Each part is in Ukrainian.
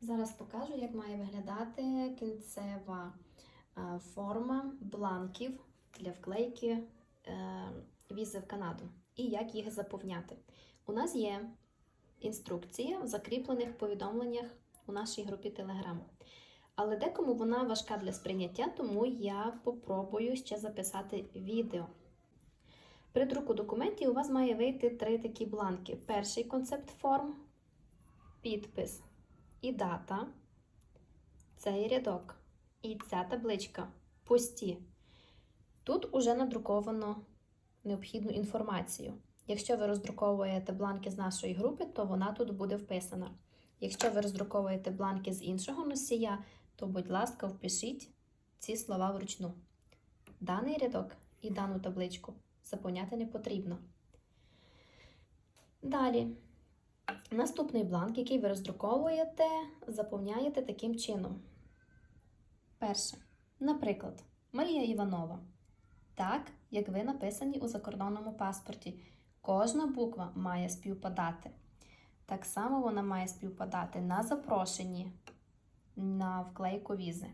Зараз покажу, як має виглядати кінцева е, форма бланків для вклейки е, візи в Канаду і як їх заповняти. У нас є інструкція в закріплених повідомленнях у нашій групі Telegram. Але декому вона важка для сприйняття, тому я попробую ще записати відео. При друку документів у вас має вийти три такі бланки: перший концепт форм, підпис і дата, цей рядок і ця табличка пусті. Тут уже надруковано необхідну інформацію. Якщо ви роздруковуєте бланки з нашої групи, то вона тут буде вписана. Якщо ви роздруковуєте бланки з іншого носія, то, будь ласка, впишіть ці слова вручну. Даний рядок і дану табличку заповняти не потрібно. Далі. Наступний бланк, який ви роздруковуєте, заповняєте таким чином. Перше. Наприклад, Марія Іванова. Так, як ви написані у закордонному паспорті. Кожна буква має співпадати. Так само вона має співпадати на запрошенні на вклейку візи.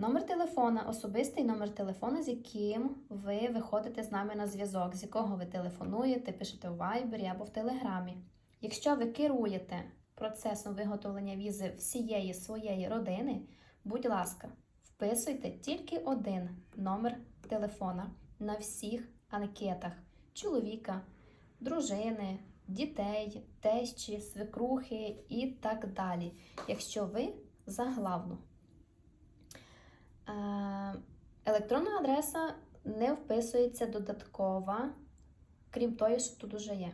Номер телефона, особистий номер телефона, з яким ви виходите з нами на зв'язок, з якого ви телефонуєте, пишете в Viber або в Телеграмі. Якщо ви керуєте процесом виготовлення візи всієї своєї родини, будь ласка, вписуйте тільки один номер телефона на всіх анкетах чоловіка, дружини, дітей, тещі, свекрухи і так далі. Якщо ви заглавну. Е, Електронна адреса не вписується додаткова, крім тої, що тут уже є.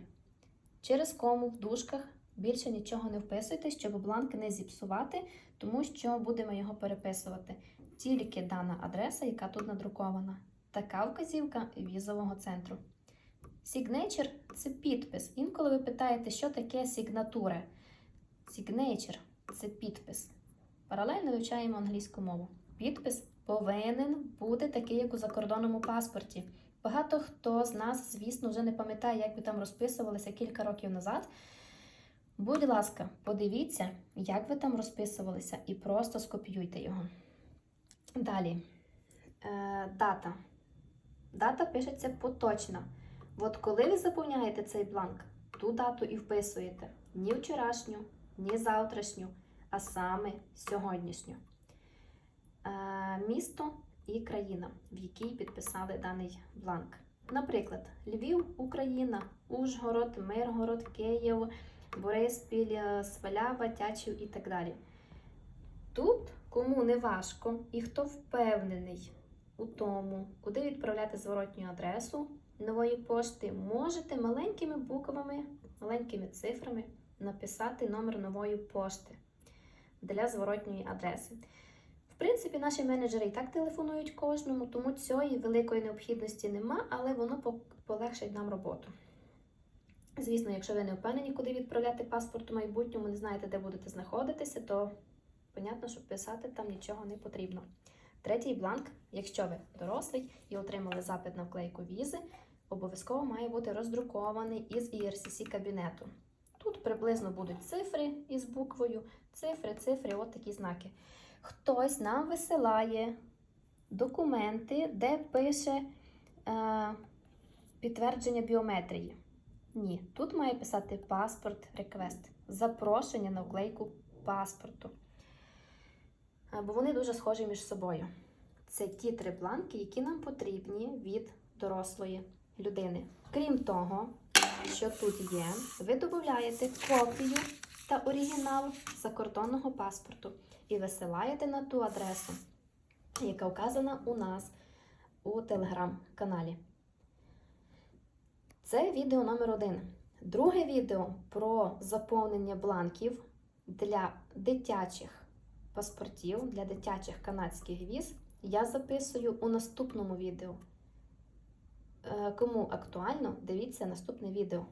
Через кому в дужках більше нічого не вписуйте, щоб бланк не зіпсувати, тому що будемо його переписувати. Тільки дана адреса, яка тут надрукована. Така вказівка візового центру. Signature – це підпис. Інколи ви питаєте, що таке сигнатура. Signature – це підпис. Паралельно вивчаємо англійську мову. Підпис повинен бути такий, як у закордонному паспорті. Багато хто з нас, звісно, вже не пам'ятає, як ви там розписувалися кілька років назад. Будь ласка, подивіться, як ви там розписувалися, і просто скопіюйте його. Далі. Е, дата. Дата пишеться поточна. От коли ви заповняєте цей бланк, ту дату і вписуєте ні вчорашню, ні завтрашню, а саме сьогоднішню. Е, місто і країна, в якій підписали даний бланк. Наприклад, Львів, Україна, Ужгород, Миргород, Київ, Бориспіль, е, Свалява, Тячів і так далі. Тут, кому не важко і хто впевнений у тому, куди відправляти зворотню адресу нової пошти, можете маленькими буквами, маленькими цифрами написати номер нової пошти для зворотньої адреси. В принципі, наші менеджери і так телефонують кожному, тому цієї великої необхідності нема, але воно по- полегшить нам роботу. Звісно, якщо ви не впевнені, куди відправляти паспорт у майбутньому, не знаєте, де будете знаходитися, то понятно, що писати там нічого не потрібно. Третій бланк, якщо ви дорослий і отримали запит на вклейку візи, обов'язково має бути роздрукований із ERCC кабінету. Тут приблизно будуть цифри із буквою, цифри, цифри, от такі знаки. Хтось нам висилає документи, де пише е, підтвердження біометрії. Ні, тут має писати паспорт реквест, запрошення на вклейку паспорту. Е, Бо вони дуже схожі між собою. Це ті три бланки, які нам потрібні від дорослої людини. Крім того, що тут є, ви додаєте копію та оригінал закордонного паспорту і висилаєте на ту адресу, яка вказана у нас у телеграм-каналі. Це відео номер один. Друге відео про заповнення бланків для дитячих паспортів, для дитячих канадських віз я записую у наступному відео. Е, Кому актуально, дивіться наступне відео.